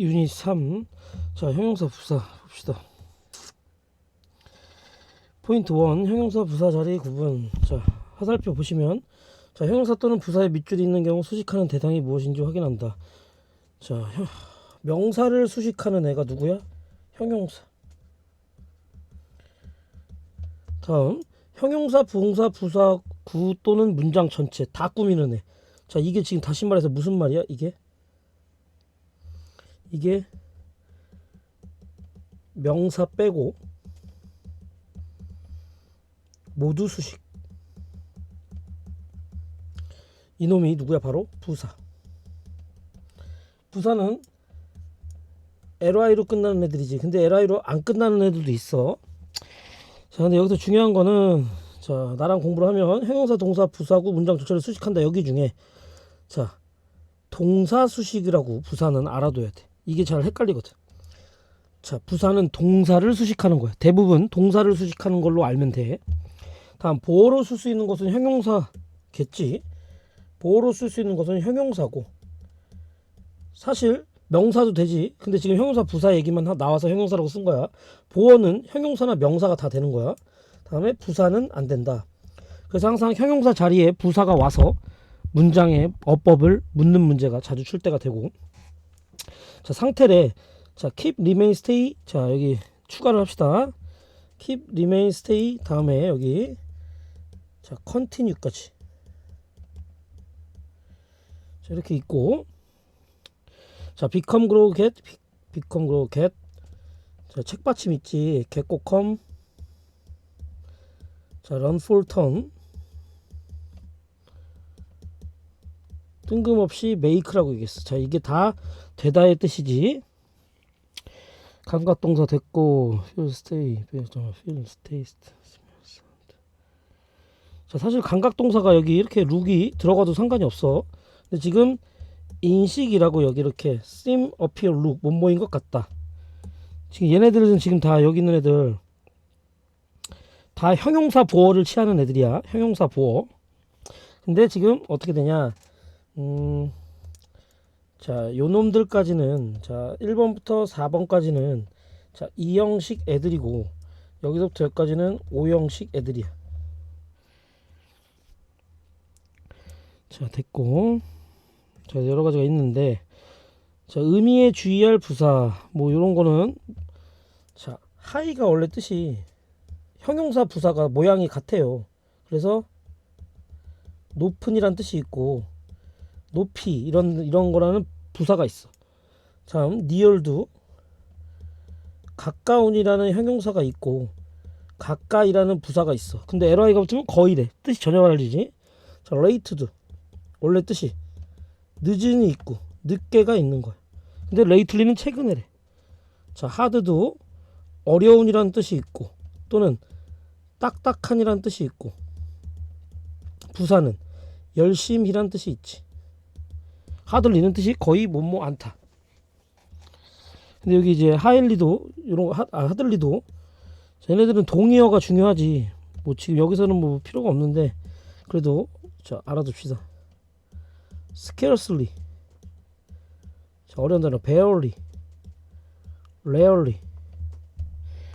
유닛 3. 자, 형용사 부사 봅시다. 포인트 1. 형용사 부사 자리 구분. 자, 화살표 보시면 자, 형용사 또는 부사의 밑줄이 있는 경우 수식하는 대상이 무엇인지 확인한다. 자, 형- 명사를 수식하는 애가 누구야? 형용사. 다음 형용사, 부응사, 부사, 구 또는 문장 전체 다 꾸미는 애. 자, 이게 지금 다시 말해서 무슨 말이야? 이게 이게 명사 빼고 모두 수식. 이놈이 누구야? 바로 부사. 부사는 ly로 끝나는 애들이지. 근데 ly로 안 끝나는 애들도 있어. 자, 근데 여기서 중요한 거는 자, 나랑 공부를 하면 형용사, 동사, 부사구, 문장 전체를 수식한다. 여기 중에 자, 동사 수식이라고 부사는 알아둬야 돼. 이게 잘 헷갈리거든. 자, 부사는 동사를 수식하는 거야. 대부분 동사를 수식하는 걸로 알면 돼. 다음 보어로 쓸 수 있는 것은 형용사겠지. 보어로 쓸 수 있는 것은 형용사고. 사실 명사도 되지. 근데 지금 형용사 부사 얘기만 하- 나와서 형용사라고 쓴 거야. 보어는 형용사나 명사가 다 되는 거야. 다음에 부사는 안 된다. 그래서 항상 형용사 자리에 부사가 와서 문장의 어법을 묻는 문제가 자주 출제가 되고 자 상태래 자 keep remain stay 자 여기 추가를 합시다 keep remain stay 다음에 여기 자 continue까지 자 이렇게 있고 자 become grow get be- become grow get 자 책받침 있지 get go come 자 run for turn 뜬금없이 make라고 얘기했어. 자, 이게 다 되다의 뜻이지. 감각 동사 됐고, feel, stay, feel, taste. 자, 사실 감각 동사가 여기 이렇게 룩이 들어가도 상관이 없어. 근데 지금 인식이라고 여기 이렇게 seem, appear, look, 뭐뭐인 것 같다. 지금 얘네들은 지금 다 여기 있는 애들 다 형용사 보어를 취하는 애들이야. 형용사 보어. 근데 지금 어떻게 되냐? 음, 자, 요 놈들까지는 자, 1번부터 4번까지는 자, 2형식 애들이고 여기서부터 여기까지는 5형식 애들이야. 자, 됐고. 자, 여러 가지가 있는데 자, 의미에 주의할 부사 뭐 요런 거는 자, 하이가 원래 뜻이 형용사 부사가 모양이 같아요. 그래서 높은이란 뜻이 있고 높이 이런 이런 거라는 부사가 있어. 참 near도 가까운이라는 형용사가 있고 가까이라는 부사가 있어. 근데 ly가 붙으면 거의래. 뜻이 전혀 다르지. 자, late도 원래 뜻이 늦은이 있고 늦게가 있는 거야. 근데 lately는 최근에래. 자, hard도 어려운이라는 뜻이 있고 또는 딱딱한이라는 뜻이 있고 부사는 열심히란 뜻이 있지. 하들리는 뜻이 거의 뭐뭐 않다. 근데 여기 이제 하일리도 이런 거 하, 아, 하들리도 쟤네들은 동의어가 중요하지. 뭐 지금 여기서는 뭐 필요가 없는데 그래도 자 알아둡시다. scarcely 자 어려운 단어 barely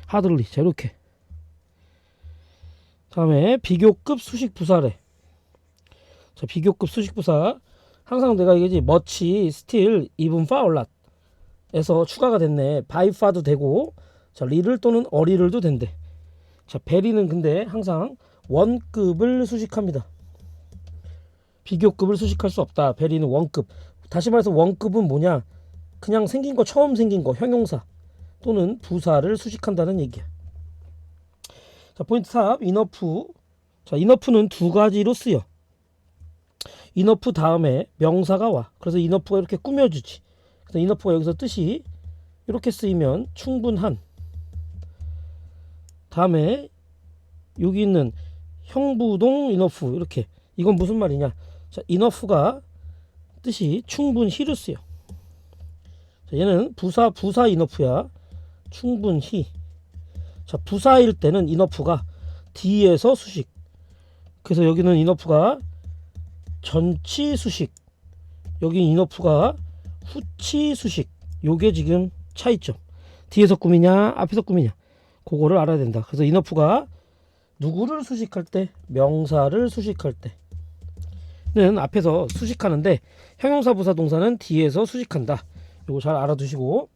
hardly 자 이렇게 다음에 비교급 수식 부사래. 자 비교급 수식 부사 항상 내가 얘기지 much, still, even, far not 에서 추가가 됐네. far도 되고 자 리를 또는 어리를도 된대. 자 베리는 근데 항상 원급을 수식합니다. 비교급을 수식할 수 없다. 베리는 원급. 다시 말해서 원급은 뭐냐? 그냥 생긴 거 처음 생긴 거 형용사 또는 부사를 수식한다는 얘기야. 자 포인트 4 이너프 자 이너프는 두 가지로 쓰여. 이너프 다음에 명사가 와. 그래서 이너프가 이렇게 꾸며주지. 그래서 이너프가 여기서 뜻이 이렇게 쓰이면 충분한. 다음에 여기 있는 형부동 이너프 이렇게 이건 무슨 말이냐? 자 이너프가 뜻이 충분히로 쓰여. 자, 얘는 부사 부사 이너프야. 충분히. 자 부사일 때는 이너프가 뒤에서 수식. 그래서 여기는 이너프가 전치 수식 여기 인어프가 후치 수식 요게 지금 차이점. 뒤에서 꾸미냐, 앞에서 꾸미냐. 그거를 알아야 된다. 그래서 이너프가 누구를 수식할 때, 명사를 수식할 때는 앞에서 수식하는데 형용사 부사 동사는 뒤에서 수식한다. 요거 잘 알아두시고